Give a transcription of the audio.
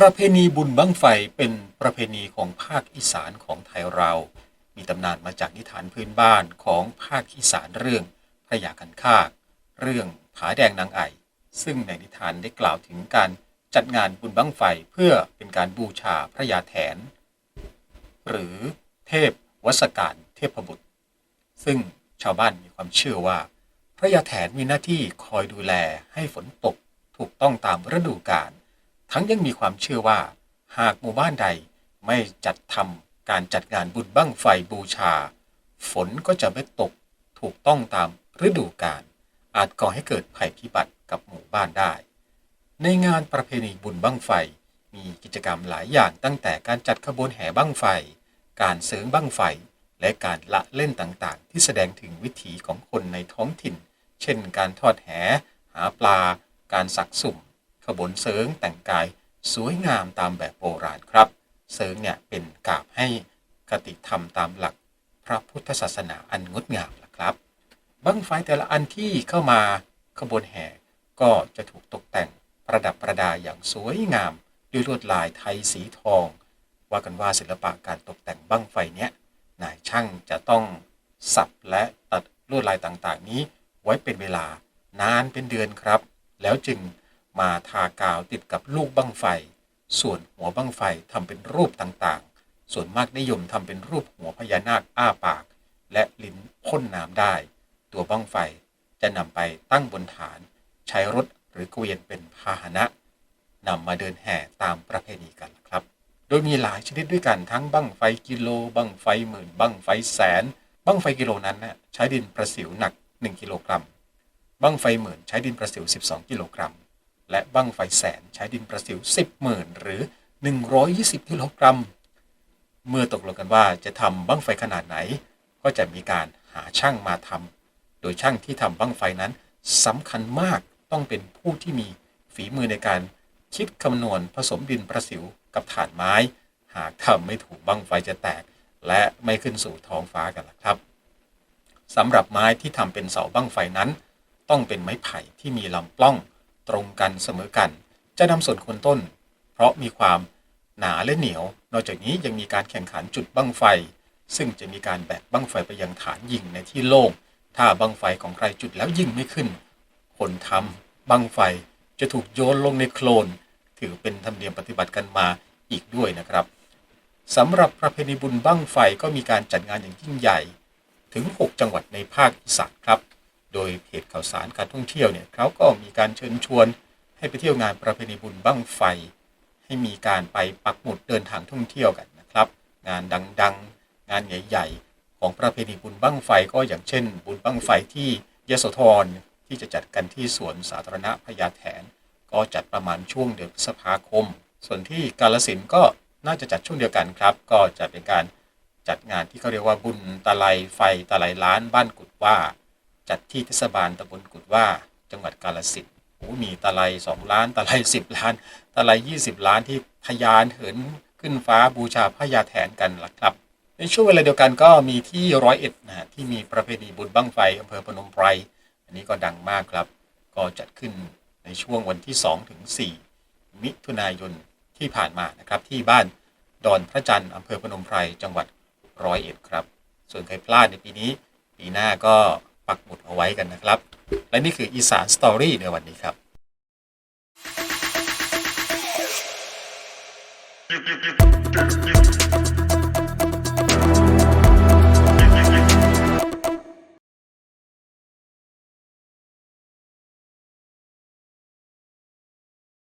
ประเพณีบุญบั้งไฟเป็นประเพณีของภาคอีสานของไทยเรา มีตำนานมาจากนิทานพื้นบ้านของภาคอีสานเรื่องพระยาคันคาก เรื่องผาแดงนางไอซึ่งในนิทานได้กล่าวถึงการจัดงานบุญบั้งไฟเพื่อเป็นการบูชาพระยาแถน หรือเทพวสการเทพบุตร ซึ่งชาวบ้านมีความเชื่อว่า พระยาแถนมีหน้าที่คอยดูแลให้ฝนตกถูกต้องตามฤดูกาล ทั้งยังมีความเชื่อว่า หากหมู่บ้านใดไม่จัดทำการจัดงานบุญบั้งไฟบูชา ฝนก็จะไม่ตกถูกต้องตามฤดูกาลอาจก่อให้เกิดภัยพิบัติกับหมู่บ้านได้ ในงานประเพณีบุญบั้งไฟมีกิจกรรมหลายอย่างตั้งแต่การจัดขบวนแห่บั้งไฟ การเสริงบั้งไฟ และการละเล่นต่างๆ ที่แสดงถึงวิถีของคนในท้องถิ่น เช่น การทอดแห หาปลา การสักสุ่ม ขบวนเสริงแต่งกายสวยงามตามแบบโบราณครับ เสริงเนี่ยเป็นกาบให้คติธรรมตามหลักพระพุทธศาสนาอันงดงามล่ะครับบั้งไฟแต่ละอันที่เข้ามาขบวนแห่ก็จะถูกตกแต่งประดับประดาอย่างสวยงาม ด้วยลวดลายไทยสีทอง ว่ากันว่าศิลปะการตกแต่งบั้งไฟเนี้ยนายช่างจะต้องสับและตัดลวดลายต่างๆ นี้ไว้เป็นเวลานานเป็นเดือนครับ แล้วจึง มาทากาวติดกับลูกบั้งไฟ ส่วนหัวบั้งไฟทำเป็นรูปต่างๆ ส่วนมากนิยมทำเป็นรูปหัวพญานาคอ้าปาก และลิ้นพ่นน้ำได้ ตัวบั้งไฟจะนำไปตั้งบนฐาน ใช้รถหรือเกวียนเป็นพาหนะนำมาเดินแห่ตามประเพณีกันครับ โดยมีหลายชนิดด้วยกันทั้งบั้งไฟกิโล บั้งไฟหมื่น บั้งไฟแสน บั้งไฟกิโลนั้นนะใช้ดินประสิวหนัก 1 กิโลกรัม บั้งไฟหมื่นใช้ดินประสิว 12 กิโลกรัม และบั้งไฟแสนใช้ดินประสิว 10หมื่นหรือ 120 กิโลกรัม เมื่อตกลงกันว่าจะทำบั้งไฟขนาดไหน ก็จะมีการหาช่างมาทำโดยช่างที่ทำบั้งไฟนั้นสำคัญมากต้องเป็นผู้ที่มีฝีมือในการคิดคำนวณผสมดินประสิวกับถ่านไม้ หากทำไม่ถูกบั้งไฟจะแตก และไม่ขึ้นสู่ท้องฟ้ากันล่ะครับสำหรับไม้ที่ทำเป็นเสาบั้งไฟนั้น ต้องเป็นไม้ไผ่ที่มีลำปล้อง ตรงกันเสมอกัน จะนำส่วนโคนต้น เพราะมีความหนาและเหนียว นอกจากนี้ยังมีการแข่งขันจุดบั้งไฟ ซึ่งจะมีการแบกบั้งไฟไปยังฐานยิงในที่โล่งถ้าบั้งไฟของใครจุดแล้วยิงไม่ขึ้น คนทำบั้งไฟจะถูกโยนลงในโคลน ถือเป็นธรรมเนียมปฏิบัติกันมาอีกด้วยนะครับสำหรับประเพณีบุญบั้งไฟก็มีการจัดงานอย่างยิ่งใหญ่ ถึง 6 จังหวัดในภาคอีสานครับ โดยเพจข่าวสารการท่องเที่ยวเนี่ยเขาก็มีการเชิญชวนให้ไปเที่ยวงานประเพณีบุญบั้งไฟ ให้มีการไปปักหมุดเดินทางท่องเที่ยวกันนะครับ งานดังๆ งานใหญ่ๆ ของประเพณีบุญบั้งไฟก็อย่างเช่น บุญบั้งไฟที่ยโสธรที่จะจัดกันที่สวนสาธารณะพญาแถน ก็จัดประมาณช่วงเดือนพฤษภาคม ส่วนที่กาลสินก็น่าจะจัดช่วงเดียวกันครับ ก็จะเป็นการจัดงานที่เขาเรียกว่าบุญตะไลไฟตะไลล้านบ้านกุดว่า จัดที่เทศบาลตำบลกุดว่าจังหวัดกาลสินธุ์โอ้มีตะไลสองล้าน ตะไลสิบล้าน ตะไลยี่สิบล้านที่ทะยานเหินขึ้นฟ้าบูชาพระยาแถนกันล่ะครับ ในช่วงเวลาเดียวกันก็มีที่ร้อยเอ็ดนะฮะที่มีประเพณีบุญบั้งไฟอำเภอพนมไพรอันนี้ก็ดังมากครับ ก็จัดขึ้นในช่วงวันที่2ถึง4มิถุนายนที่ผ่านมานะครับ ที่บ้านดอนพระจันทร์อำเภอพนมไพรจังหวัดร้อยเอ็ดครับ ส่วนใครพลาดในปีนี้ ปีหน้าก็ ปักหมุดเอาไว้กันนะครับ และนี่คืออีสานสตอรี่ในวันนี้ครับ you, you, you, you, you.